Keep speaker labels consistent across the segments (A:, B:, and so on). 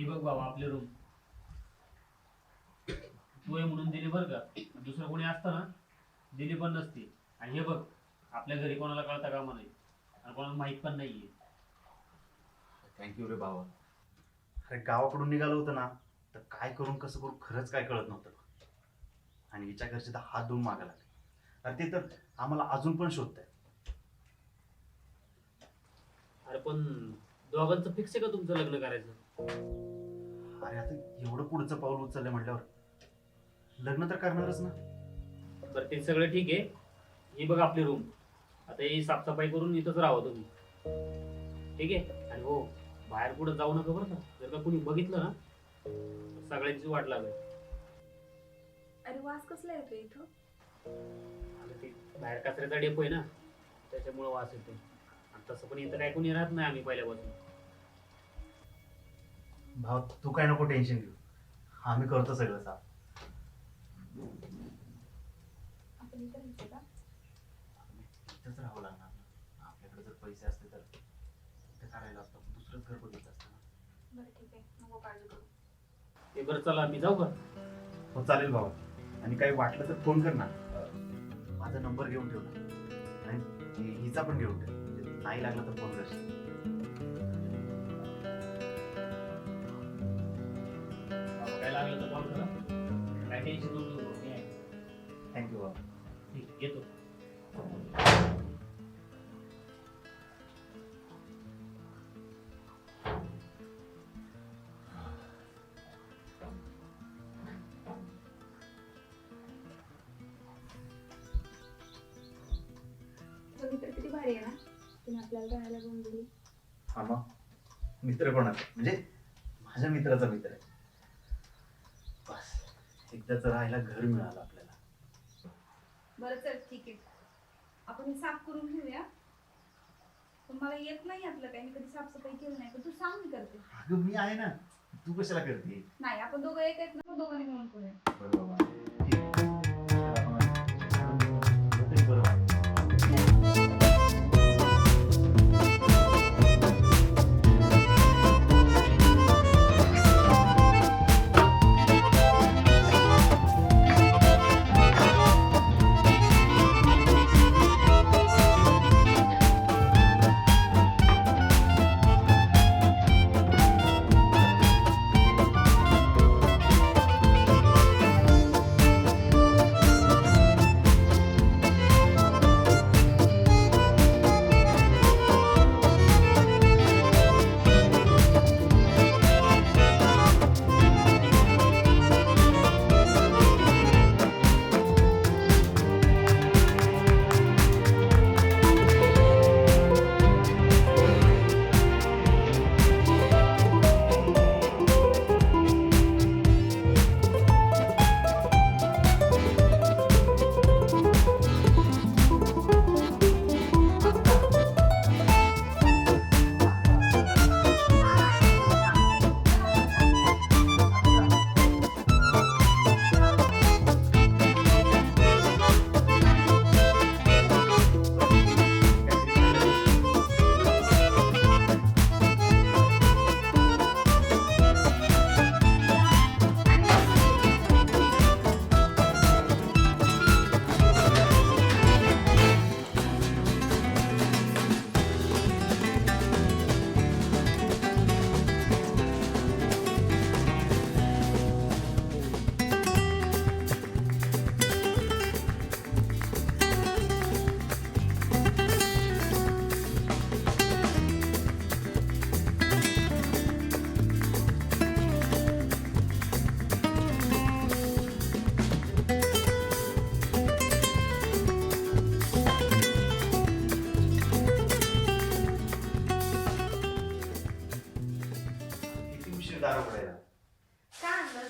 A: ही बघ बाबा आपली रूम तू आहे म्हणून दिली बरं का. दुसरं कोणी असतं ना दिली पण नसती. आणि हे बघ आपल्या घरी कोणाला कळता कामा नाही आणि कोणाला माहीत पण नाहीये.
B: थँक्यू रे भावा. अरे गावाकडून निघालो होतं ना तर काय करून कसं करू खरंच काय कळत नव्हतं. आणि हिच्या घरचे तर हात धुवून मागा लागले. अरे ते तर आम्हाला अजून पण शोधताय
A: अरे पण दोघांचं फिक्स आहे का तुमचं लग्न करायचं?
B: अरे आता एवढं पुढचं पाऊल उचललं म्हटल्यावर लग्न तर करणारच ना.
A: बरं ते सगळं ठीक आहे. ही बघ आपली रूम आता ही साफसफाई करून इथंच राहा तुम्ही. ठीक आहे? आणि हो बाहेर कुठं जाऊ नका बरं का. जर का कुणी बघितलं ना तर सगळ्यांची वाट लागेल.
C: अरे वास कसला येतो इथं?
A: आणि ते बाहेर कचऱ्याचा डेपो आहे ना त्याच्यामुळे वास येतो आणि तसं पण इथं काय कोणी राहत नाही आम्ही पहिल्यापासून.
B: भाव तू काय नको टेन्शन घेऊ. आम्ही करतो सगळं साफ.
C: आपण इथं राहायचं का?
B: इथंच राहावं लागणार ना. आपल्याकडे जर पैसे असते तर. ते करायला असतं पण दुसरंच घर बघितलं असतं ना?
C: बरं ठीक आहे नको काळजी करू.
A: ते बरं चला मी जाऊ का?
B: हो चालेल भावा. आणि काही वाटलं तर फोन कर ना. अं, माझा नंबर घेऊन ठेव ना. आणि हि- हिचा पण घेऊन ठेव. म्हणजे नाही लागला तर फोन करशील थँक्यू भावा
A: ठीक येतो
C: तो मित्र किती भारी आहे ना? तिने आपल्याला राहायला रूम दिली
B: हा मग? मित्र कोणाचा? म्हणजे माझ्या मित्राचा मित्र आहे. एकदाच राहायला घर मिळालं आपल्याला.
C: बरं चल ठीक आहे. आपण हे साफ करून घेऊया. पण मला येत नाही आपलं काही. मी कधी साफसफाई केली नाही. पण तू सांग मी करते.
B: अगं मी आहे ना. तू कशाला करते?
C: नाही आपण दोघं एक आहेत ना दोघांनी मिळून करूया.
B: बरं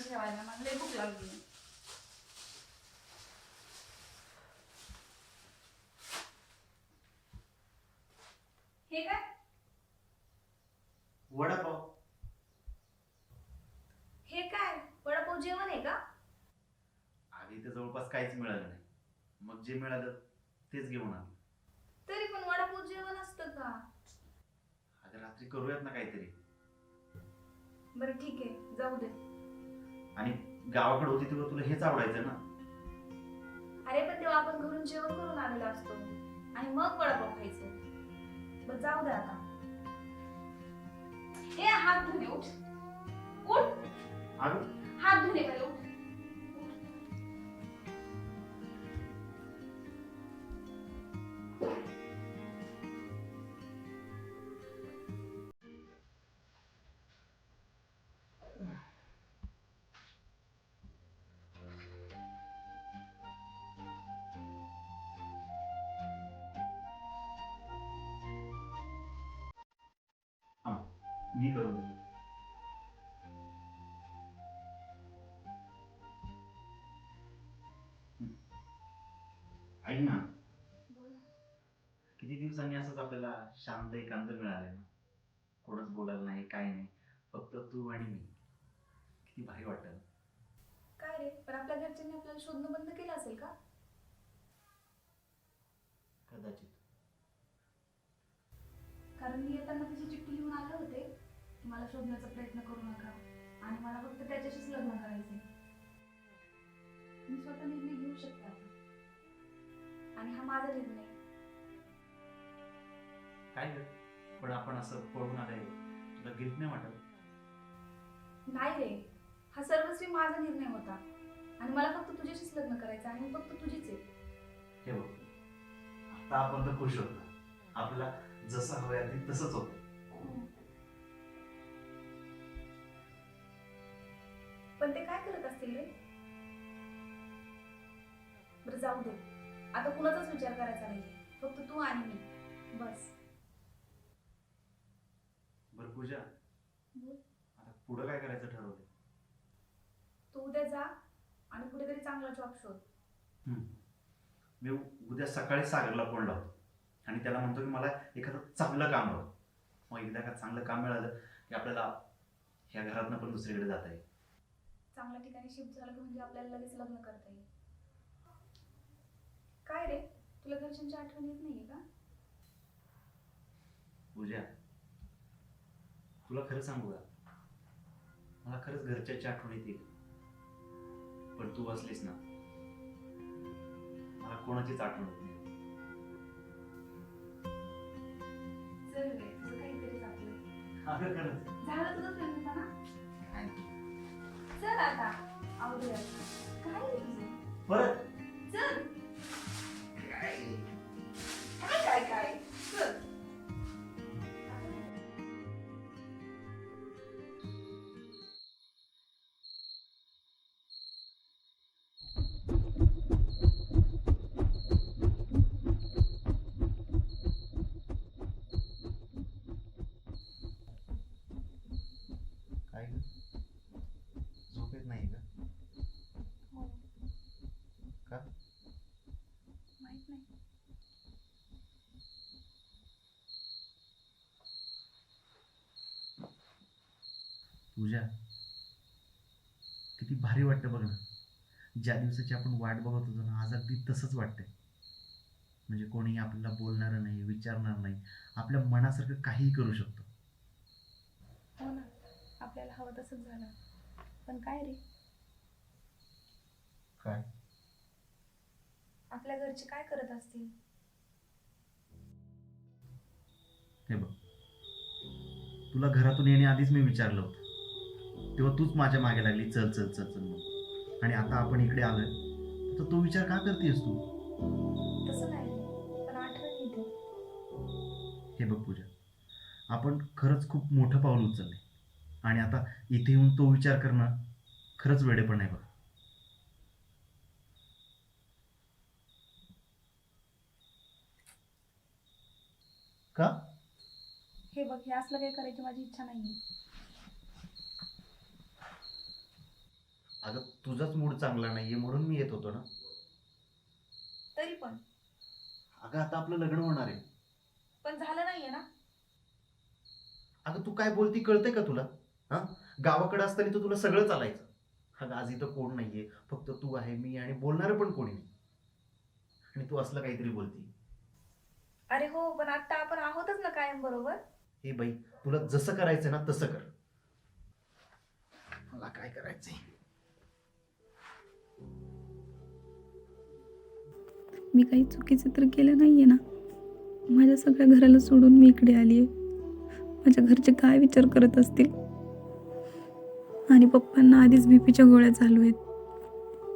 C: जेवायला मला लय भूक लागली हे काय
B: वडापाव
C: हे काय वडापाव जेवण आहे का?
B: आधी तर जवळपास काहीच मिळालं नाही. मग जे मिळालं तेच घेऊन आलो.
C: तरी पण वडापाव जेवण असतं का?
B: आता रात्री करूयात ना काहीतरी.
C: बरं ठीक आहे. जाऊ दे.
B: आणि गावाकडे होती तेव्हा तुला हेच आवडायचं ना?
C: अरे पण तेव्हा आपण घरून जेवण करून आलेलो असतो. आणि मग वडापाव खायचं. बरं जाऊ दे आता. ए हात धुणे उठ. उठ
B: अगं?
C: हात धुणे उठ.
B: मी करून देतो. ऐक ना. किती दिवसांनी असंच आपल्याला शांत एकांत मिळालं ना? कोणच बोलायला नाही काय नाही. फक्त तू आणि मी. किती भारी वाटतं
C: काय रे? पण आपल्या घरच्यांनी आपल्याला शोधणं बंद केलं असेल का?
B: कदाचित.
C: कारण मी येताना तिची चिठ्ठी लिहून आले होते. मला शोधण्याचा प्रयत्न करू नका. आणि मला फक्त त्याच्याशीच लग्न करायचे मी स्वतः निर्णय घेऊ शकते आता. आणि हा माझा निर्णय. आहे.
B: काय ग? पण आपण असं पळून आलंय. तुला गिल्ट नाही वाटत?
C: नाही रे. हा सर्वस्वी माझा निर्णय होता. आणि मला फक्त तुझ्याशीच लग्न करायचं आणि फक्त तुझीच आहे.
B: हे बघ. आता आपण तर खुश होतो आपल्याला जसं हवंय अगदी तसंच होतं
C: पण ते काय करत असतील रे? बरं जाऊ दे. आता कुणाचाच विचार करायचा नाही फक्त तू आणि मी. बस.
B: बरं पूजा. आता पुढं काय करायचं ठरवलं
C: तू उद्या जा आणि कुठेतरी चांगला जॉब शोध.
B: मी उद्या सकाळी सागरला फोन लावतो. आणि त्याला म्हणतो की मला एखादं चांगलं काम हवं मग एकदा का चांगलं काम मिळालं की आपल्याला ह्या घरातनं पण दुसरीकडे जाता येईल.
C: चांगल्या ठिकाणी शिफ्ट झालं की म्हणजे आपल्याला लगेच लग्न करता येईल. काय रे? तुला घरच्यांची आठवण येत नाहीये का?
B: पूजा तुला खरं सांगू का? मला खरंच घरच्याची आठवण येते. पण तू असलीस ना. मला कोणाचीच आठवण येत नाही.
C: चल रे तुझं काहीतरी आपलं
B: अगं खरंच.
C: झालं तुझं
B: काय?
C: चल आता. आवडूया काय रे तुझं?
B: परत? पूजा. किती भारी वाटतं बघ ना. ज्या दिवसाची आपण वाट बघत होतो ना आज अगदी तसंच वाटतंय. म्हणजे कोणी आपल्याला बोलणार नाही विचारणार नाही. आपल्या मनासारखं काहीही करू शकतो.
C: हो ना. आपल्याला हवं तसंच झालं. पण काय रे?
B: काय?
C: आपल्या घरचे काय करत असतील?
B: हे बघ. तुला घरातून येण्याआधीच मी विचारलं होतं. तेव्हा तूच माझ्या मागे लागली चल चल चल चल म्हणून. आणि आता आपण इकडे आलोय. तर तो विचार का करतेस तू?
C: तसं नाही पण आठवण येते.
B: हे बघ पूजा आपण खरंच खूप मोठं पाऊल उचलले. आणि आता इथे येऊन तो विचार करणं खरंच वेडेपण आहे बघ. का?
C: हे बघ हे असलं काही करायची माझी इच्छा नाहीये.
B: अगं तुझाच मूड चांगला नाहीये म्हणून मी येत होतो ना.
C: तरी पण.
B: अगं आता आपलं लग्न होणार आहे.
C: पण झालं नाहीये ना?
B: अगं तू काय बोलती कळते का तुला? हा? गावाकडे असताना तर तुला सगळं चालायचं. अगं आज इथं कोण नाहीये. फक्त तू आहे मी आणि बोलणारं पण कोणी नाही. आणि तू असलं काहीतरी बोलती.
C: अरे हो पण आता आपण आहोतच ना कायम बरोबर?
B: हे बाई तुला जसं करायचं ना तसं कर. मला काय करायचंय?
C: मी काही चुकीचं तर केलं नाही आहे ना. माझ्या सगळ्या घराला सोडून मी इकडे आली आहे माझ्या घरचे काय विचार करत असतील? आणि पप्पांना आधीच बीपीच्या गोळ्या चालू आहेत.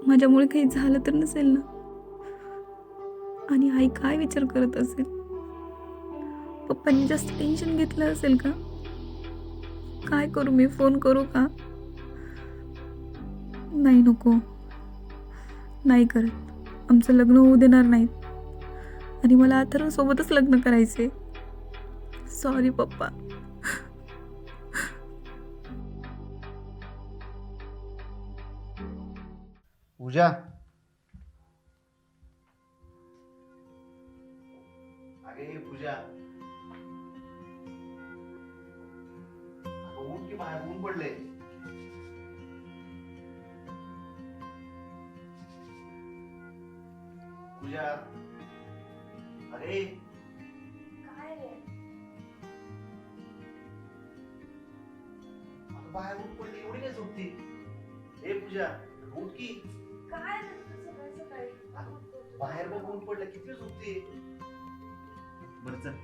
C: माझ्यामुळे काही झालं तर नसेल ना? आणि आई काय विचार करत असेल? पप्पांनी जास्त टेन्शन घेतलं असेल का? काय करू मी? फोन करू का? नाही नको. नाही करत. आमचं लग्न होऊ देणार नाहीत. आणि मला अथर्वसोबतच लग्न करायचे सॉरी पप्पा.
B: पूजा. अरे पूजा. अगं ऊन की बाहेर ऊन पडले पूजा? अरे!
D: काय रे?
B: अगं बाहेर ऊन पडले एवढी काय झोपती. ए पूजा उठ की.
D: काय रे तुझं सकाळी सकाळी?
B: बाहेर बघ ऊन पडलं किती झोपते. बरं चल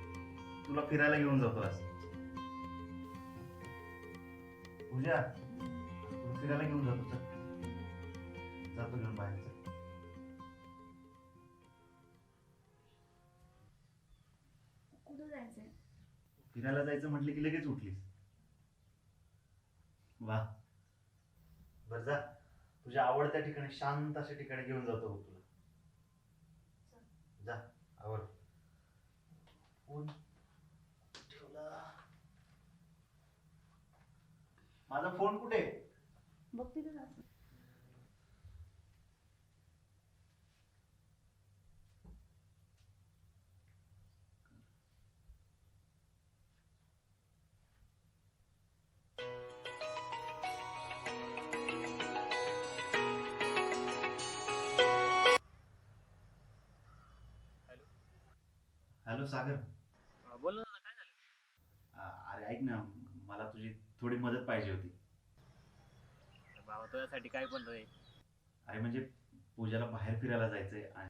B: तुला फिरायला घेऊन जातो आज. पूजा तुला फिरायला घेऊन जातो चल. जातो घेऊन बाहेर चल. फिरायला जायचं म्हटलं की लगेच उठलीस. वा. बर जा. तुझ्या आवडत्या ठिकाणी शांत अशा ठिकाणी घेऊन जातो बघ तुला. जा आवड फोन ठेवला. माझा फोन कुठे?
D: बघ तिथे
B: सागर.
A: बोल ना काय झालं?
B: अरे ऐक ना मला तुझी थोडी मदत पाहिजे होती.
A: बाबा तुझ्यासाठी काय पण रे.
B: अरे म्हणजे पूजाला बाहेर फिरायला जायचंय आणि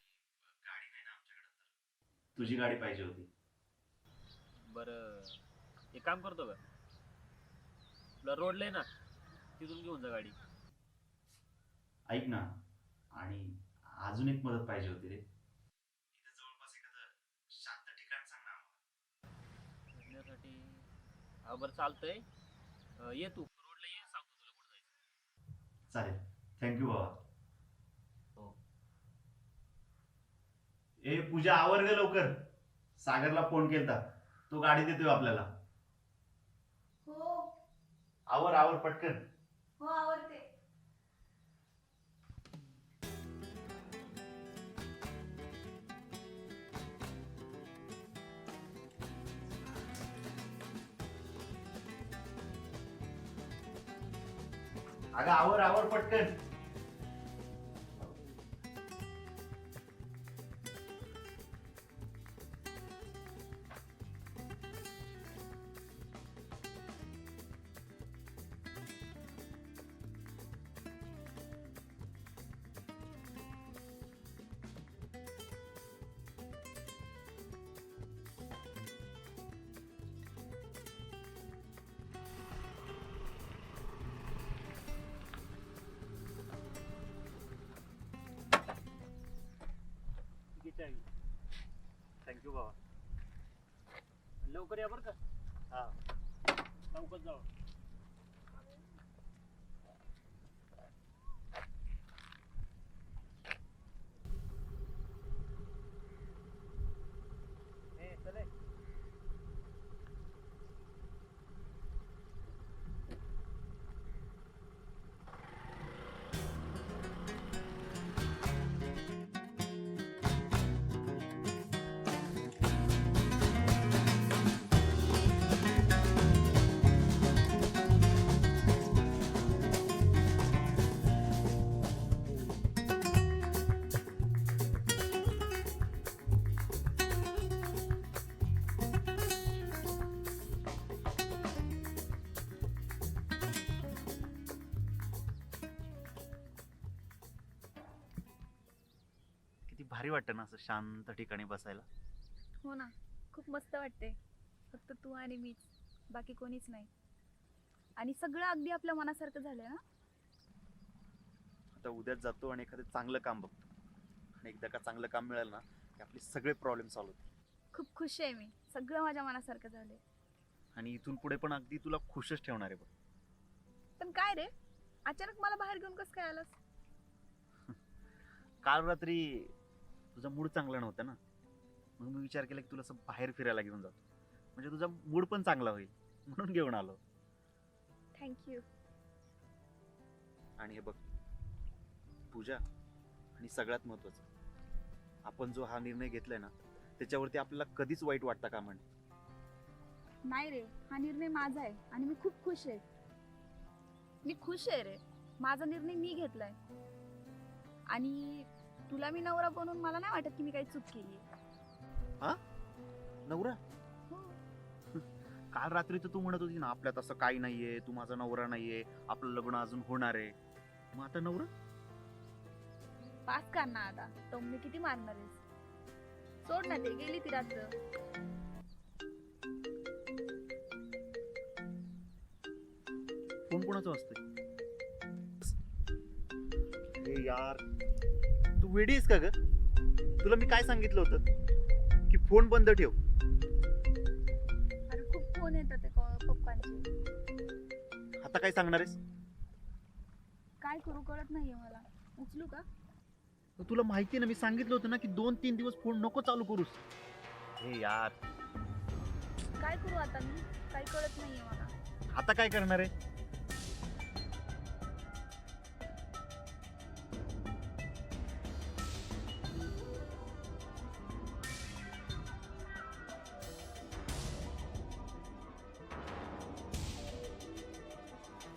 B: गाडी नाही ना आमच्याकडे तर. तुझी गाडी पाहिजे होती.
A: बरं. एक काम करतो का? तुला रोडला आहे ना तिथून घेऊन जा गाडी.
B: ऐक ना आणि अजून एक मदत पाहिजे होती रे इथे जवळपास एखादं शांत ठिकाण सांग ना आम्हाला
A: फिरण्यासाठी हा बरं चालतंय. अं, ये तू. रोडला ये सांगतो तुला कुठं जायचं.
B: चालेल. थँक्यू बाबा.
A: हो.
B: ए पूजा आवर ग लवकर. सागरला फोन केलता. तो गाडी देतोय आपल्याला.
D: हो.
B: आवर आवर पटकन.
D: हो आवडते
B: अगं आवर आवर पटकन.
A: लवकर या बरं का हा
B: भारी वाटतं ना असं शांत ठिकाणी बसायला?
C: हो ना. खूप मस्त वाटते फक्त तू आणि मीच. बाकी कोणीच नाही. आणि सगळं अगदी आपल्या मनासारखं झालं ना
B: आता उद्याच जातो आणि एखादं चांगलं काम बघतो. आणि एकदा का चांगलं काम मिळालं ना की आपले सगळे प्रॉब्लेम सॉल्व्ह होतील.
C: खूप खुश आहे मी. सगळं माझ्या मनासारखं झालंय.
B: आणि इथून पुढे पण अगदी तुला खुशच ठेवणार आहे बघ.
C: पण काय रे? अचानक मला बाहेर घेऊन कसं काय आलास?
B: काल रात्री तुझा मूड चांगला नव्हता ना. मग मी विचार केला की तुला असं बाहेर फिरायला घेऊन जातो. म्हणजे तुझा मूड पण चांगला होईल म्हणून घेऊन आलो.
C: थँक्यू
B: आणि हे बघ पूजा आणि सगळ्यात महत्वाचं आपण जो हा निर्णय घेतलाय ना त्याच्यावरती आपल्याला कधीच वाईट वाटता का म्हणे?
C: नाही रे हा निर्णय माझा आहे आणि मी खूप खुश आहे. मी खुश आहे रे. माझा निर्णय मी घेतलाय. आणि तुला मी नवरा बनवून मला नाही वाटत की मी काही चूक केली
B: नवरा? काल रात्री तर तू म्हणत होती ना आपल्यात असं काही नाहीये तू माझा नवरा नाहीये आपलं लग्न अजून होणार आहे. मग आता नवरा?
C: पास कर ना आता. टोमने किती मारणार आहेस? सोड ना ते गेली ती रात्र.
B: फोन कोणाचा असतोय? यार. तू वेडी आहेस का ग? तुला मी काय सांगितलं होतं? की फोन बंद ठेव.
C: अरे खूप फोन येतात ते क- पप्पांचे.
B: आता काय सांगणार आहेस?
C: काय करू कळत नाहीये मला. उचलू का?
B: तुला माहिती ना मी सांगितलं होतं ना की दोन तीन दिवस फोन नको चालू करूस. हे यार.
C: काय करू आता मी? काही कळत नाहीये मला.
B: आता काय करणार आहे?